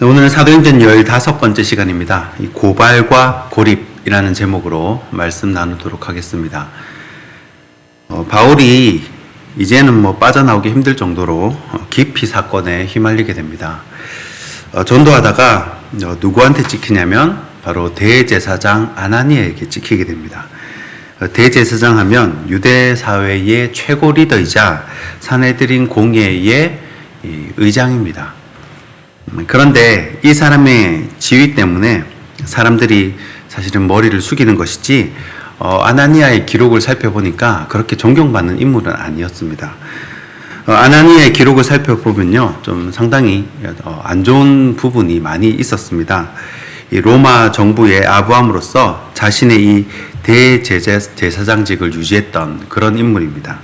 네, 오늘은 사도행전 15번째 시간입니다. 이 고발과 고립이라는 제목으로 말씀 나누도록 하겠습니다. 어, 바울이 이제는 뭐 빠져나오기 힘들 정도로 어, 깊이 사건에 휘말리게 됩니다. 어, 전도하다가 어, 누구한테 찍히냐면 바로 대제사장 아나니에게 찍히게 됩니다. 어, 대제사장 하면 유대 사회의 최고 리더이자 사내들인 공예의 이 의장입니다. 음, 그런데 이 사람의 지위 때문에 사람들이 사실은 머리를 숙이는 것이지 어, 아나니아의 기록을 살펴보니까 그렇게 존경받는 인물은 아니었습니다. 어, 아나니아의 기록을 살펴보면요, 좀 상당히 어, 안 좋은 부분이 많이 있었습니다. 이 로마 정부의 아부함으로써 자신의 이 대제사장직을 유지했던 그런 인물입니다.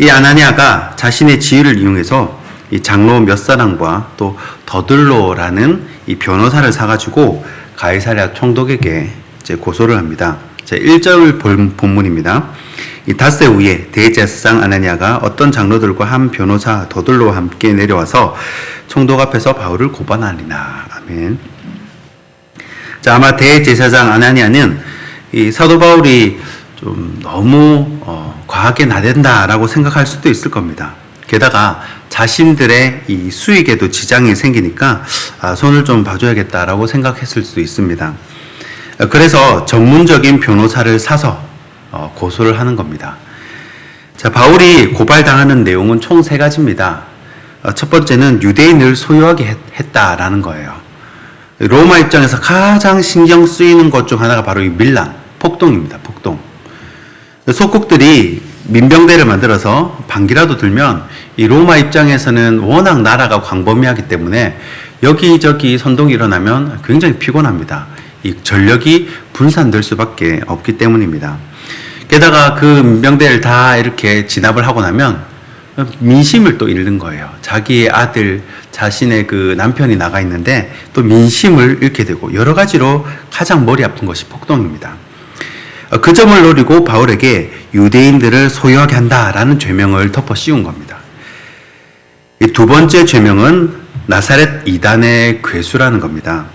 이 아나니아가 자신의 지위를 이용해서 이 장로 몇 사람과 또 더들로라는 이 변호사를 사가지고 가이사랴 총독에게 이제 고소를 합니다. 제 1절 본문입니다. 이 닷새 후에 대제사장 아나니아가 어떤 장로들과 한 변호사 더들로와 함께 내려와서 총독 앞에서 바울을 고발하니라. 아멘. 자, 아마 대제사장 아나니아는 이 사도 바울이 좀 너무 어, 과하게 나댄다라고 생각할 수도 있을 겁니다. 게다가 자신들의 이 수익에도 지장이 생기니까 아, 손을 좀 봐줘야겠다라고 생각했을 수도 있습니다. 그래서 전문적인 변호사를 사서 어, 고소를 하는 겁니다. 자, 바울이 고발당하는 내용은 총 세 가지입니다. 어, 첫 번째는 유대인을 소유하게 했, 했다라는 거예요. 로마 입장에서 가장 신경 쓰이는 것 중 하나가 바로 이 밀란, 폭동입니다. 폭동. 속국들이 민병대를 만들어서 반기라도 들면 이 로마 입장에서는 워낙 나라가 광범위하기 때문에 여기저기 선동이 일어나면 굉장히 피곤합니다. 이 전력이 분산될 수밖에 없기 때문입니다. 게다가 그 민병대를 다 이렇게 진압을 하고 나면 민심을 또 잃는 거예요. 자기의 아들, 자신의 그 남편이 나가 있는데 또 민심을 잃게 되고 여러 가지로 가장 머리 아픈 것이 폭동입니다. 그 점을 노리고 바울에게 유대인들을 소유하게 한다라는 죄명을 덮어 씌운 겁니다. 두 번째 죄명은 나사렛 이단의 괴수라는 겁니다.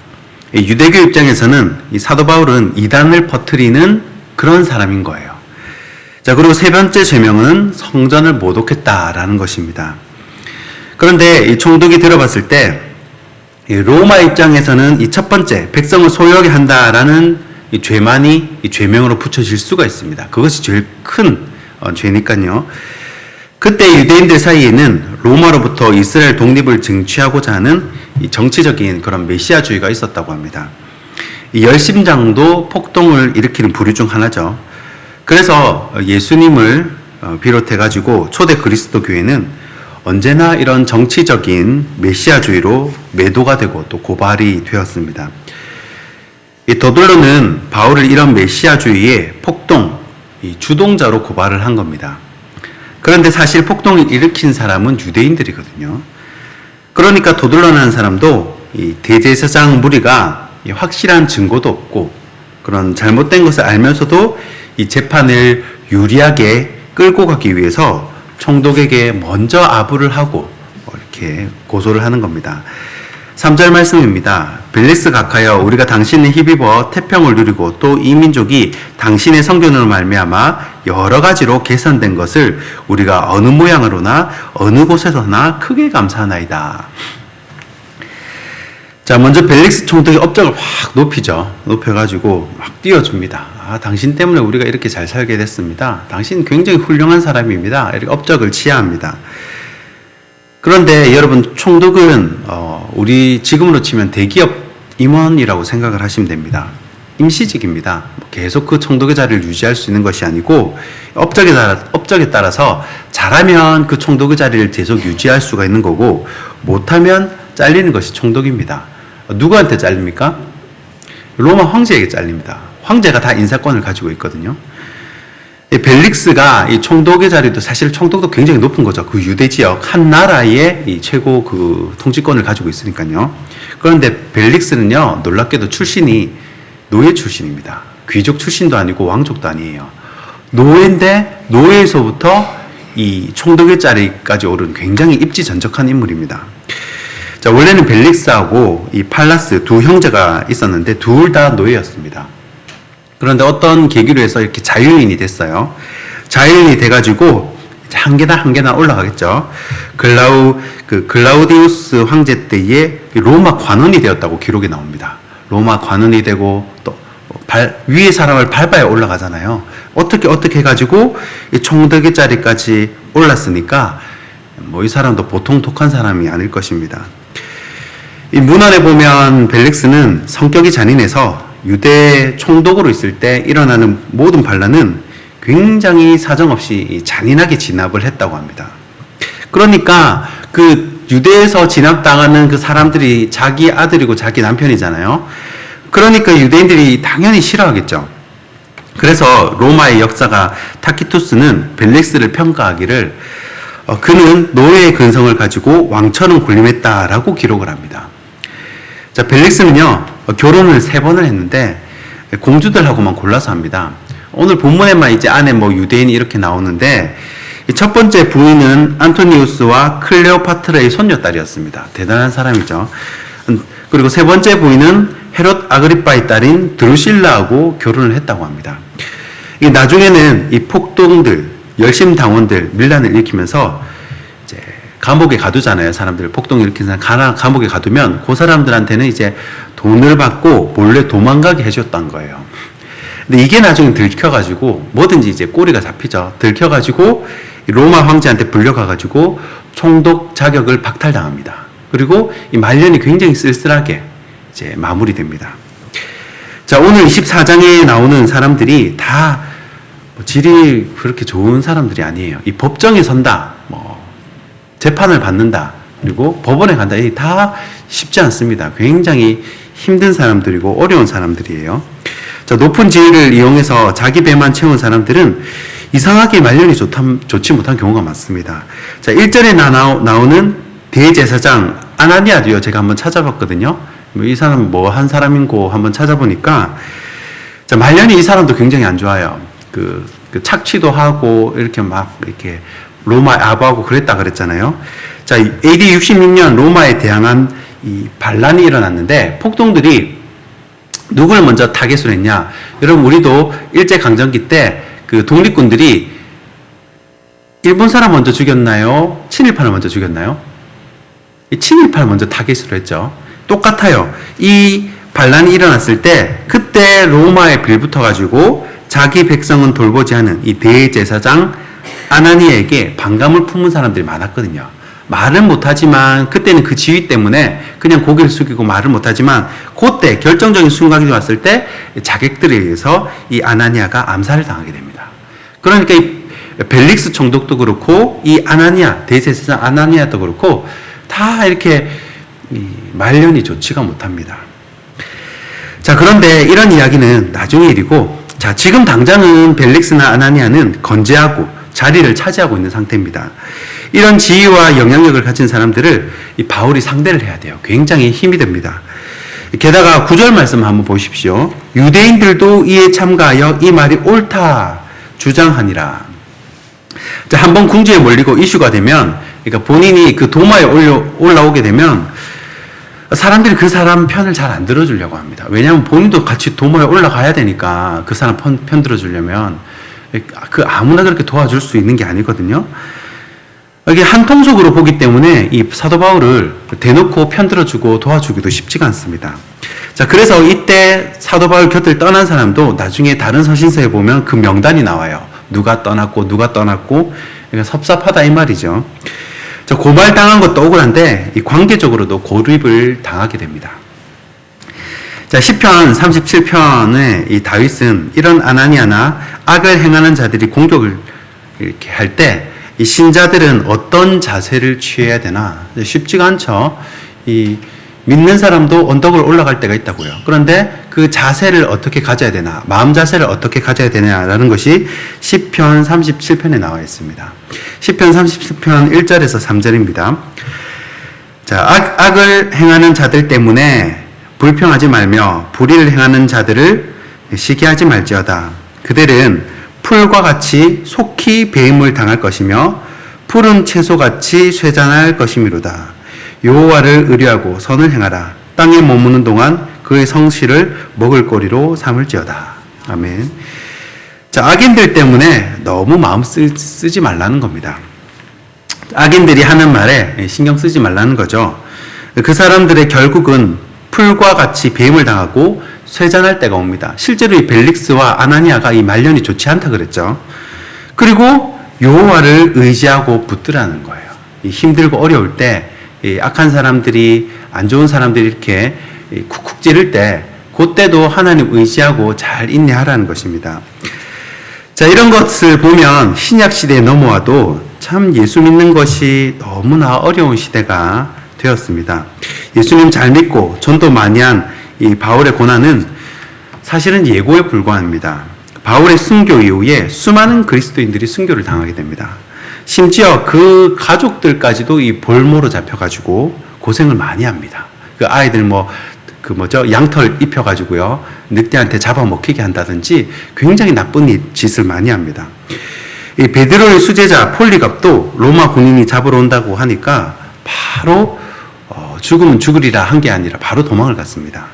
유대교 입장에서는 이 사도 바울은 이단을 퍼뜨리는 그런 사람인 거예요. 자, 그리고 세 번째 죄명은 성전을 모독했다라는 것입니다. 그런데 이 총독이 들어봤을 때 로마 입장에서는 이 첫 번째 백성을 소유하게 한다라는 이 죄만이 이 죄명으로 붙여질 수가 있습니다. 그것이 제일 큰 어, 죄니까요. 그때 유대인들 사이에는 로마로부터 이스라엘 독립을 쟁취하고자 하는 이 정치적인 그런 메시아주의가 있었다고 합니다. 이 열심장도 폭동을 일으키는 부류 중 하나죠. 그래서 예수님을 어, 비롯해 가지고 초대 그리스도 교회는 언제나 이런 정치적인 메시아주의로 매도가 되고 또 고발이 되었습니다. 이 더들로는 바울을 이런 메시아주의의 폭동, 주동자로 고발을 한 겁니다. 그런데 사실 폭동을 일으킨 사람은 유대인들이거든요. 그러니까 도들러라는 사람도 이 대제사장 무리가 확실한 증거도 없고 그런 잘못된 것을 알면서도 이 재판을 유리하게 끌고 가기 위해서 총독에게 먼저 아부를 하고 이렇게 고소를 하는 겁니다. 3절 말씀입니다. 벨리스 각하여 우리가 당신의 힘입어 태평을 누리고 또 이 민족이 당신의 성견으로 말미암아 여러 가지로 개선된 것을 우리가 어느 모양으로나 어느 곳에서나 크게 감사하나이다. 자, 먼저 벨릭스 총독이 업적을 확 높이죠. 높여가지고 막 띄워줍니다. 아, 당신 때문에 우리가 이렇게 잘 살게 됐습니다. 당신 굉장히 훌륭한 사람입니다. 이렇게 업적을 치하합니다. 그런데 여러분 총독은 어, 우리 지금으로 치면 대기업 임원이라고 생각을 하시면 됩니다. 임시직입니다. 계속 그 총독의 자리를 유지할 수 있는 것이 아니고 업적에 따라 업적에 따라서 잘하면 그 총독의 자리를 계속 유지할 수가 있는 거고 못하면 잘리는 것이 총독입니다. 누구한테 잘립니까? 로마 황제에게 잘립니다. 황제가 다 인사권을 가지고 있거든요. 벨릭스가 이 총독의 자리도 사실 총독도 굉장히 높은 거죠. 그 유대 지역 한 나라의 이 최고 그 통치권을 가지고 있으니까요. 그런데 벨릭스는요 놀랍게도 출신이 노예 출신입니다. 귀족 출신도 아니고 왕족도 아니에요. 노예인데 노예에서부터 이 총독의 자리까지 오른 굉장히 입지전적한 인물입니다. 자, 원래는 벨릭스하고 이 팔라스 두 형제가 있었는데 둘 다 노예였습니다. 그런데 어떤 계기로 해서 이렇게 자유인이 됐어요. 자유인이 돼가지고 한 계단 한 계단 올라가겠죠. 글라우 그 글라우디우스 황제 때에 로마 관원이 되었다고 기록이 나옵니다. 로마 관원이 되고 또 발, 위에 사람을 밟아야 올라가잖아요. 어떻게 어떻게 해가지고 이 총대기 자리까지 올랐으니까 뭐 이 사람도 보통 독한 사람이 아닐 것입니다. 이 문헌에 보면 벨릭스는 성격이 잔인해서 유대 총독으로 있을 때 일어나는 모든 반란은 굉장히 사정없이 이 잔인하게 진압을 했다고 합니다. 그러니까 그 유대에서 진압당하는 그 사람들이 자기 아들이고 자기 남편이잖아요. 그러니까 유대인들이 당연히 싫어하겠죠. 그래서 로마의 역사가 타키투스는 벨릭스를 평가하기를 어, 그는 노예의 근성을 가지고 왕처럼 군림했다라고 기록을 합니다. 자, 벨릭스는요, 어, 결혼을 세 번을 했는데, 공주들하고만 골라서 합니다. 오늘 본문에만 이제 안에 뭐 유대인이 이렇게 나오는데, 이첫 번째 부인은 안토니우스와 클레오파트라의 손녀딸이었습니다. 대단한 사람이죠. 음, 그리고 세 번째 부인은 헤롯 아그리빠의 딸인 드루실라하고 결혼을 했다고 합니다. 이 나중에는 이 폭동들, 열심 당원들 밀란을 일으키면서 이제 감옥에 가두잖아요. 사람들 폭동 일으키는 사람 감옥에 가두면 그 사람들한테는 이제 돈을 받고 몰래 도망가게 해줬던 거예요. 근데 이게 나중에 들켜가지고 뭐든지 이제 꼬리가 잡히죠. 들켜가지고 이 로마 황제한테 불려가가지고 총독 자격을 박탈당합니다. 그리고 이 말년이 굉장히 쓸쓸하게 이제 마무리됩니다. 자, 오늘 24장에 나오는 사람들이 다뭐 질이 그렇게 좋은 사람들이 아니에요. 이 법정에 선다, 뭐, 재판을 받는다, 그리고 법원에 간다. 이 다 쉽지 않습니다. 굉장히 힘든 사람들이고 어려운 사람들이에요. 자, 높은 지위를 이용해서 자기 배만 채운 사람들은 이상하게 말년이 좋다, 좋지 못한 경우가 많습니다. 자, 1절에 나, 나오 는 대제사장 아나니아도요, 제가 한번 찾아봤거든요. 뭐 이 사람 뭐 한 사람인고 한번 찾아보니까 자, 말년이 이 사람도 굉장히 안 좋아요. 그, 그 착취도 하고 이렇게 막 이렇게 로마 아부하고 그랬다 그랬잖아요. 자, AD 66년 로마에 대항한 이 반란이 일어났는데 폭동들이 누굴 먼저 타겟으로 했냐? 여러분 우리도 일제 강점기 때 그 독립군들이 일본 사람 먼저 죽였나요? 친일파를 먼저 죽였나요? 이 친일파를 먼저 타겟으로 했죠. 똑같아요. 이 반란이 일어났을 때 그때 로마에 빌붙어 가지고 자기 백성은 돌보지 않은 이 대제사장 아나니에게 반감을 품은 사람들이 많았거든요. 말은 못하지만 그때는 그 지위 때문에 그냥 고개를 숙이고 말을 못하지만 그때 결정적인 순간이 왔을 때 자객들에 의해서 이 아나니아가 암살을 당하게 됩니다. 그러니까 이 벨릭스 총독도 그렇고 이 아나니아 대제사장 아나니아도 그렇고 다 이렇게 이 말년이 좋지가 못합니다. 자, 그런데 이런 이야기는 나중의 일이고, 자, 지금 당장은 벨릭스나 아나니아는 건재하고 자리를 차지하고 있는 상태입니다. 이런 지위와 영향력을 가진 사람들을 이 바울이 상대를 해야 돼요. 굉장히 힘이 됩니다. 게다가 구절 말씀 한번 보십시오. 유대인들도 이에 참가하여 이 말이 옳다 주장하니라. 자, 한번 궁지에 몰리고 이슈가 되면, 그러니까 본인이 그 도마에 올려, 올라오게 되면, 사람들이 그 사람 편을 잘 안 들어주려고 합니다. 왜냐하면 본인도 같이 도마에 올라가야 되니까 그 사람 편, 편 들어주려면 그 아무나 그렇게 도와줄 수 있는 게 아니거든요. 이게 한 통속으로 보기 때문에 이 사도 바울을 대놓고 편 들어주고 도와주기도 쉽지가 않습니다. 자, 그래서 이때 사도 바울 곁을 떠난 사람도 나중에 다른 서신서에 보면 그 명단이 나와요. 누가 떠났고 누가 떠났고 그러니까 섭섭하다 이 말이죠. 저 고발당한 것도 억울한데 이 관계적으로도 고립을 당하게 됩니다. 자, 시편 37편에 이 다윗은 이런 아나니아나 악을 행하는 자들이 공격을 이렇게 할 때 이 신자들은 어떤 자세를 취해야 되나 쉽지가 않죠. 이 믿는 사람도 언덕을 올라갈 때가 있다고요. 그런데 그 자세를 어떻게 가져야 되나, 마음 자세를 어떻게 가져야 되냐라는 것이 시편 37편에 나와 있습니다. 시편 37편 1절에서 3절입니다. 자, 악, 악을 행하는 자들 때문에 불평하지 말며 불의를 행하는 자들을 시기하지 말지어다. 그들은 풀과 같이 속히 배임을 당할 것이며 푸른 채소같이 쇠잔할 것이미로다. 여호와를 의뢰하고 선을 행하라. 땅에 머무는 동안 그의 성실을 먹을 거리로 삼을지어다. 아멘. 자, 악인들 때문에 너무 마음 쓰, 쓰지 말라는 겁니다. 악인들이 하는 말에 신경 쓰지 말라는 거죠. 그 사람들의 결국은 풀과 같이 배임을 당하고 쇠잔할 때가 옵니다. 실제로 이 벨릭스와 아나니아가 이 말년이 좋지 않다 그랬죠. 그리고 여호와를 의지하고 붙들라는 거예요. 이 힘들고 어려울 때이 악한 사람들이 안 좋은 사람들이 이렇게 이 쿡쿡 찌를 때 그때도 하나님 의지하고 잘 인내하라는 것입니다. 자, 이런 것을 보면 신약 시대에 넘어와도 참 예수 믿는 것이 너무나 어려운 시대가 되었습니다. 예수님 잘 믿고 전도 많이 한 이 바울의 고난은 사실은 예고에 불과합니다. 바울의 순교 이후에 수많은 그리스도인들이 순교를 당하게 됩니다. 심지어 그 가족들까지도 이 볼모로 잡혀가지고 고생을 많이 합니다. 그 아이들 뭐, 그 뭐죠, 양털 입혀가지고요, 늑대한테 잡아먹히게 한다든지 굉장히 나쁜 일, 짓을 많이 합니다. 이 베드로의 수제자 폴리갑도 로마 군인이 잡으러 온다고 하니까 바로 어, 죽으면 죽으리라 한 게 아니라 바로 도망을 갔습니다.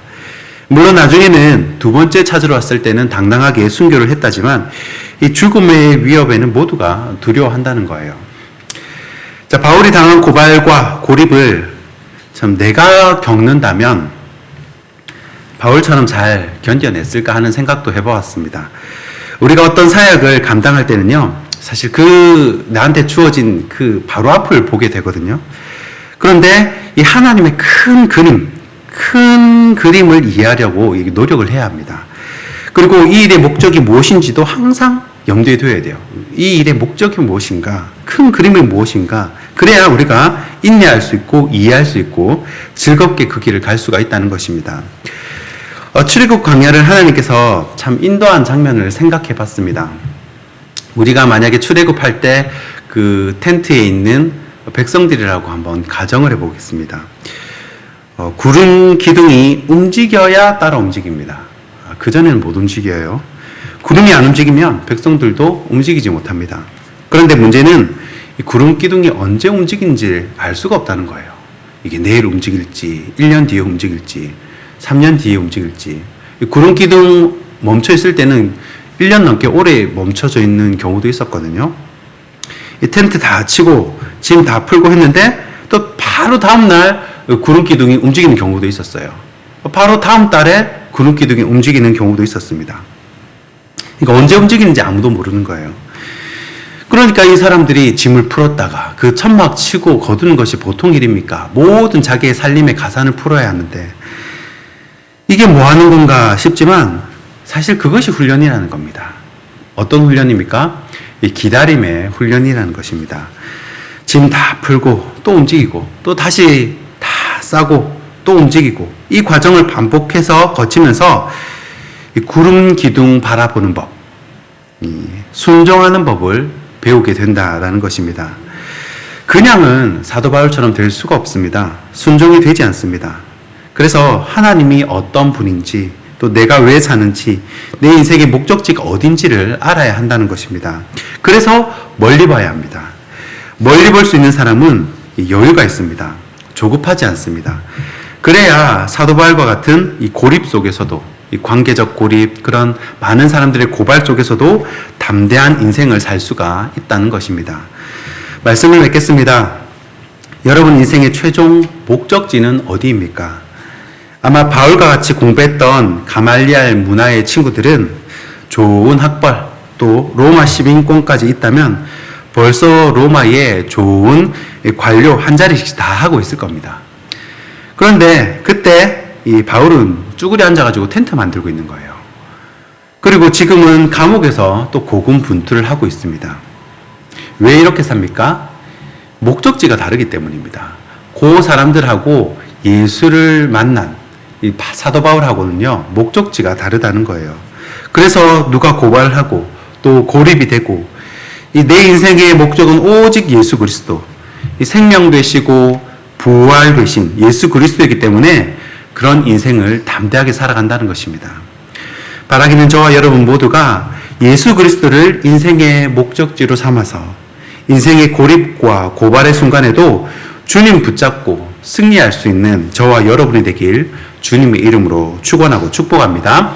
물론 나중에는 두 번째 찾으러 왔을 때는 당당하게 순교를 했다지만 이 죽음의 위협에는 모두가 두려워한다는 거예요. 자, 바울이 당한 고발과 고립을 참 내가 겪는다면 바울처럼 잘 견뎌냈을까 하는 생각도 해보았습니다. 우리가 어떤 사역을 감당할 때는요, 사실 그 나한테 주어진 그 바로 앞을 보게 되거든요. 그런데 이 하나님의 큰 그림, 큰 그림을 이해하려고 노력을 해야 합니다. 그리고 이 일의 목적이 무엇인지도 항상 염두에 둬야 돼요. 이 일의 목적이 무엇인가, 큰 그림이 무엇인가, 그래야 우리가 인내할 수 있고 이해할 수 있고 즐겁게 그 길을 갈 수가 있다는 것입니다. 어, 출애굽 광야를 하나님께서 참 인도한 장면을 생각해 봤습니다. 우리가 만약에 출애굽할 때 그 텐트에 있는 백성들이라고 한번 가정을 해보겠습니다. 어, 구름 기둥이 움직여야 따라 움직입니다. 아, 그전에는 못 움직여요. 구름이 안 움직이면 백성들도 움직이지 못합니다. 그런데 문제는 이 구름 기둥이 언제 움직이는지 알 수가 없다는 거예요. 이게 내일 움직일지, 1년 뒤에 움직일지, 3년 뒤에 움직일지. 이 구름 기둥 멈춰 있을 때는 1년 넘게 오래 멈춰져 있는 경우도 있었거든요. 이 텐트 다 치고 짐 다 풀고 했는데 또 바로 다음 날 구름 기둥이 움직이는 경우도 있었어요. 바로 다음 달에 구름 기둥이 움직이는 경우도 있었습니다. 그러니까 언제 움직이는지 아무도 모르는 거예요. 그러니까 이 사람들이 짐을 풀었다가 그 천막 치고 거두는 것이 보통 일입니까? 모든 자기의 살림의 가산을 풀어야 하는데 이게 뭐 하는 건가 싶지만 사실 그것이 훈련이라는 겁니다. 어떤 훈련입니까? 이 기다림의 훈련이라는 것입니다. 짐 다 풀고 또 움직이고 또 다시 다 싸고 또 움직이고 이 과정을 반복해서 거치면서 이 구름 기둥 바라보는 법, 순종하는 법을 배우게 된다라는 것입니다. 그냥은 사도 바울처럼 될 수가 없습니다. 순종이 되지 않습니다. 그래서 하나님이 어떤 분인지 또 내가 왜 사는지 내 인생의 목적지가 어딘지를 알아야 한다는 것입니다. 그래서 멀리 봐야 합니다. 멀리 볼 수 있는 사람은 여유가 있습니다. 조급하지 않습니다. 그래야 사도 바울과 같은 이 고립 속에서도 이 관계적 고립 그런 많은 사람들의 고발 속에서도 담대한 인생을 살 수가 있다는 것입니다. 말씀을 맺겠습니다. 여러분 인생의 최종 목적지는 어디입니까? 아마 바울과 같이 공부했던 가말리알 문화의 친구들은 좋은 학벌 또 로마 시민권까지 있다면 벌써 로마에 좋은 관료 한 자리씩 다 하고 있을 겁니다. 그런데 그때 이 바울은 쭈그리 앉아가지고 텐트 만들고 있는 거예요. 그리고 지금은 감옥에서 또 고군분투를 하고 있습니다. 왜 이렇게 삽니까? 목적지가 다르기 때문입니다. 그 사람들하고 예수를 만난 이 사도 바울하고는요 목적지가 다르다는 거예요. 그래서 누가 고발하고 또 고립이 되고 이 내 인생의 목적은 오직 예수 그리스도, 이 생명 되시고 부활 되신 예수 그리스도이기 때문에 그런 인생을 담대하게 살아간다는 것입니다. 바라기는 저와 여러분 모두가 예수 그리스도를 인생의 목적지로 삼아서 인생의 고립과 고발의 순간에도 주님 붙잡고 승리할 수 있는 저와 여러분이 되길 주님의 이름으로 축원하고 축복합니다.